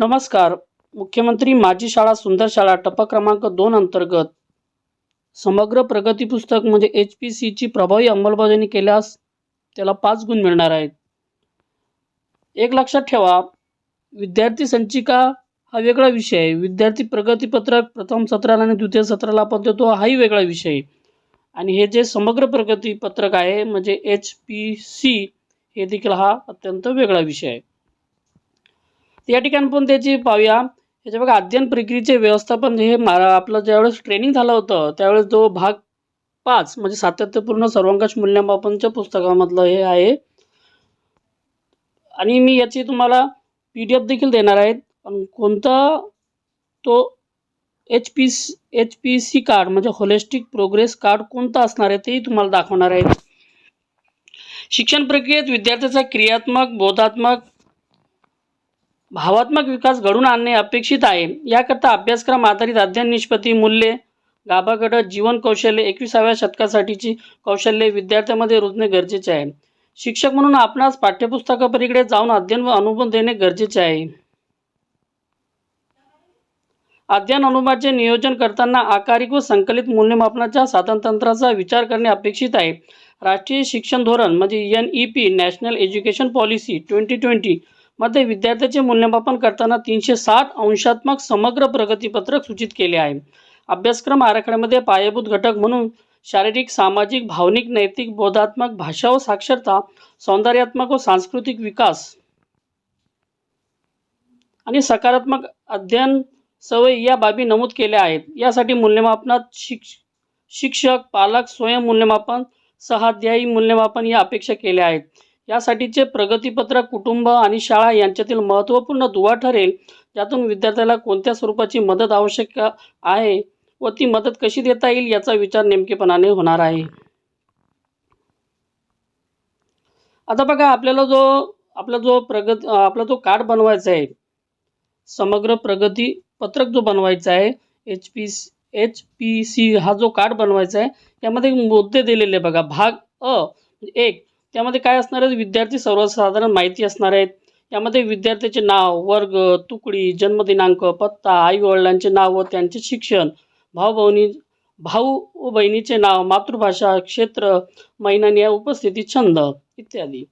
नमस्कार. मुख्यमंत्री माझी शाळा सुंदर शाळा टप्पा क्रमांक दोन अंतर्गत समग्र प्रगती पुस्तक म्हणजे एच पी सीची प्रभावी अंमलबजावणी केल्यास त्याला पाच गुण मिळणार आहेत. एक लक्षात ठेवा विद्यार्थी संचिका हा वेगळा विषय आहे. विद्यार्थी प्रगतीपत्रक प्रथम सत्राला आणि द्वितीय सत्राला आपण देतो हाही वेगळा विषय आहे. आणि हे जे समग्र प्रगतीपत्रक आहे म्हणजे एच पी सी हे देखील हा अत्यंत वेगळा विषय आहे. या ठिकाणी पण त्याची पाहूया. याच्या बघा अध्ययन प्रक्रियेचे व्यवस्थापन हे मारा आपलं ज्यावेळेस ट्रेनिंग झालं होतं त्यावेळेस जो भाग पाच म्हणजे सातत्यपूर्ण सर्वंकष मूल्यमापनच्या पुस्तकामधलं हे आहे. आणि मी याची तुम्हाला पी डी एफ देखील देणार आहेत पण कोणता तो H P H P C card म्हणजे होलिस्टिक प्रोग्रेस कार्ड कोणता असणार आहे तेही तुम्हाला दाखवणार आहे. शिक्षण प्रक्रियेत विद्यार्थ्याचा क्रियात्मक बोधात्मक भावात्मक विकास घडून आणणे अपेक्षित आहे. याकरता अभ्यासक्रम आधारित अध्ययन निष्पत्ती मूल्ये गाभागडत जीवन कौशल्य एकविसाव्या शतकासाठीची कौशल्ये विद्यार्थ्यांमध्ये रुजणे गरजेचे आहे. शिक्षक म्हणून आपणास पाठ्यपुस्तकापलीकडे जाऊन अध्ययन व अनुभव देणे गरजेचे आहे. अध्ययन अनुभवाचे नियोजन करताना आकारिक व संकलित मूल्यमापनाच्या साधनतंत्राचा विचार करणे अपेक्षित आहे. राष्ट्रीय शिक्षण धोरण म्हणजे N E P national education policy twenty twenty मध्ये विद्यार्थ्याचे मूल्यमापन करताना तीनशे साठ अंशात्मक समग्र प्रगतीपत्रक सूचित केले आहे. अभ्यासक्रम आराखड्यामध्ये पायाभूत घटक म्हणून शारीरिक सामाजिक भावनिक नैतिक बोधात्मक भाषा व साक्षरता सौंदर्यात्मक व सांस्कृतिक विकास. आणि सकारात्मक अध्ययन सवयी या बाबी नमूद केल्या आहेत. यासाठी मूल्यमापनात शिक्ष शिक्षक पालक स्वयं मूल्यमापन सहाध्यायी मूल्यमापन या अपेक्षा केल्या आहेत. यासाठीचे प्रगतीपत्रक कुटुंब आणि शाळा यांच्यातील महत्त्वपूर्ण दुवा ठरेल. ज्यातून विद्यार्थ्याला कोणत्या स्वरूपाची मदत आवश्यक आहे व ती मदत कशी देता येईल याचा विचार नेमकेपणाने होणार आहे. आता बघा आपल्याला जो आपला जो प्रगत आपला जो कार्ड बनवायचा आहे समग्र प्रगती पत्रक जो बनवायचा आहे H P H P C हा जो कार्ड बनवायचा आहे त्यामध्ये मुद्दे दिलेले आहे बघा. भाग अ म्हणजे एक त्यामध्ये काय असणार आहेत? विद्यार्थी सर्वसाधारण माहिती असणार आहेत. यामध्ये विद्यार्थ्याचे नाव वर्ग तुकडी जन्मदिनांक पत्ता आईवडिलांचे नाव व त्यांचे शिक्षण भाऊ बहिणी भाऊ व बहिणीचे नाव मातृभाषा क्षेत्र महिनानी उपस्थिती छंद इत्यादी.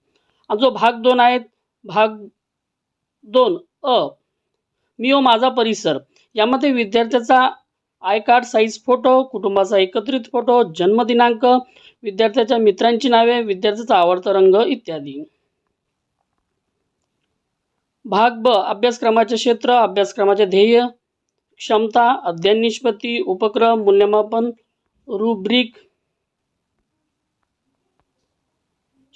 जो भाग दोन आहेत भाग दोन अ मी व माझा परिसर. यामध्ये विद्यार्थ्याचा आय कार्ड साईज फोटो कुटुंबाचा एकत्रित फोटो जन्मदिनांक विद्यार्थ्याच्या मित्रांची नावे विद्यार्थ्याचा आवडता रंग इत्यादी. भाग ब अभ्यासक्रमाचे क्षेत्र अभ्यासक्रमाचे ध्येय क्षमता अध्ययन निष्पत्ती उपक्रम मूल्यमापन रुब्रिक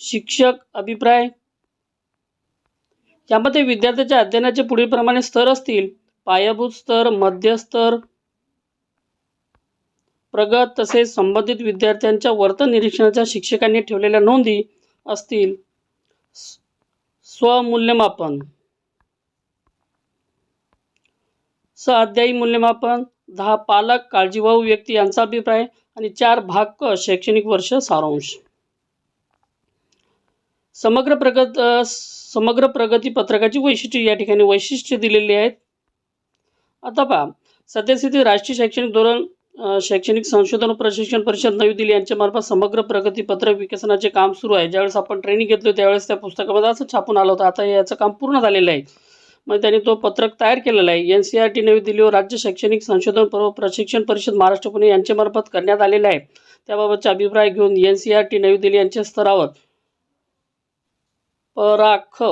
शिक्षक अभिप्राय. यामध्ये विद्यार्थ्याच्या अध्ययनाचे पुढीलप्रमाणे स्तर असतील पायाभूत स्तर मध्यस्तर प्रगत तसेच संबंधित विद्यार्थ्यांच्या वर्तन निरीक्षणाच्या शिक्षकांनी ठेवलेल्या नोंदी असतील. स- स्वमूल्यमापन. सहअध्यायी मूल्यमापन. दहा पालक काळजीवाहू व्यक्ती यांचा अभिप्राय आणि चार भाग क शैक्षणिक वर्ष सारांश. समग्र प्रगत समग्र प्रगती पत्रकाची वैशिष्ट्ये या ठिकाणी वैशिष्ट्ये दिलेली आहेत. आता पहा सद्यस्थिती राष्ट्रीय शैक्षणिक धोरण शैक्षणिक संशोधन व प्रशिक्षण परिषद नवी दिल्ली यांच्यामार्फत समग्र प्रगती पत्रक विकसनाचे काम सुरू आहे. ज्यावेळेस आपण ट्रेनिंग घेतलो त्यावेळेस त्या पुस्तकामध्ये असं छापून आलं होतं. आता याचं काम पूर्ण झालेलं आहे. मग त्यांनी तो पत्रक तयार केलेला आहे. एन सी आर टी नवी दिल्ली व राज्य शैक्षणिक संशोधन व प्रशिक्षण परिषद महाराष्ट्र पुणे यांच्यामार्फत करण्यात आलेले आहे. त्याबाबतचा अभिप्राय घेऊन एन सी आर टी नवी दिल्ली यांच्या स्तरावर. पराख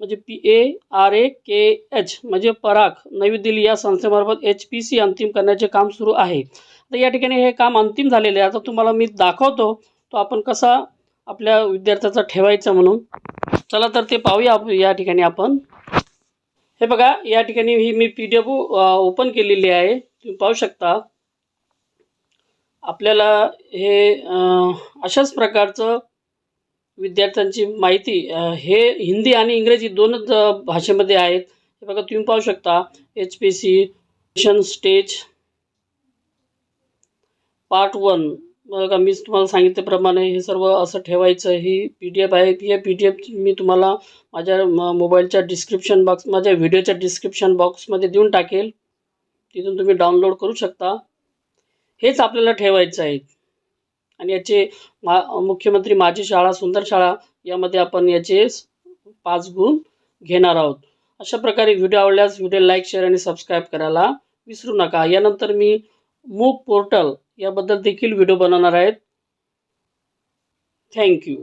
म्हणजे P A R A K H म्हणजे पराग नवी दिल्ली या संस्थेमार्फत एच पी सी अंतिम करण्याचे काम सुरू आहे. तर या ठिकाणी हे काम अंतिम झालेले आहे. आता तुम्हाला मी दाखवतो तो आपण कसा आपल्या विद्यार्थ्याचा ठेवायचा म्हणून. चला तर ते पाहूया या ठिकाणी आपण. हे बघा या ठिकाणी ही मी पी डी एफ ओपन केलेली आहे. तुम्ही पाहू शकता. आपल्याला हे अशाच प्रकारचं विद्यार्थ्यांची माहिती हे हिंदी आणि इंग्रजी दोनच भाषेमध्ये आहेत. हे बघा तुम्ही पाहू शकता. H P C mission stage part one बघा मी तुम्हाला सांगितल्याप्रमाणे हे सर्व असं ठेवायचं. ही पी डी एफ आहे. ही पी डी एफ मी तुम्हाला माझ्या मोबाईलच्या डिस्क्रिप्शन बॉक्स माझ्या व्हिडिओच्या डिस्क्रिप्शन बॉक्समध्ये देऊन टाकेल. तिथून तुम्ही डाउनलोड करू शकता. हेच आपल्याला ठेवायचं आहे. आणि याचे मा मुख्यमंत्री माझी शाळा सुंदर शाळा यामध्ये आपण याचे पाच गुण घेणार आहोत. अशा प्रकारे व्हिडिओ आवडल्यास व्हिडिओ लाईक शेअर आणि सबस्क्राईब करायला विसरू नका. यानंतर मी मूक पोर्टल याबद्दल देखील व्हिडिओ बनवणार आहेत. थँक्यू.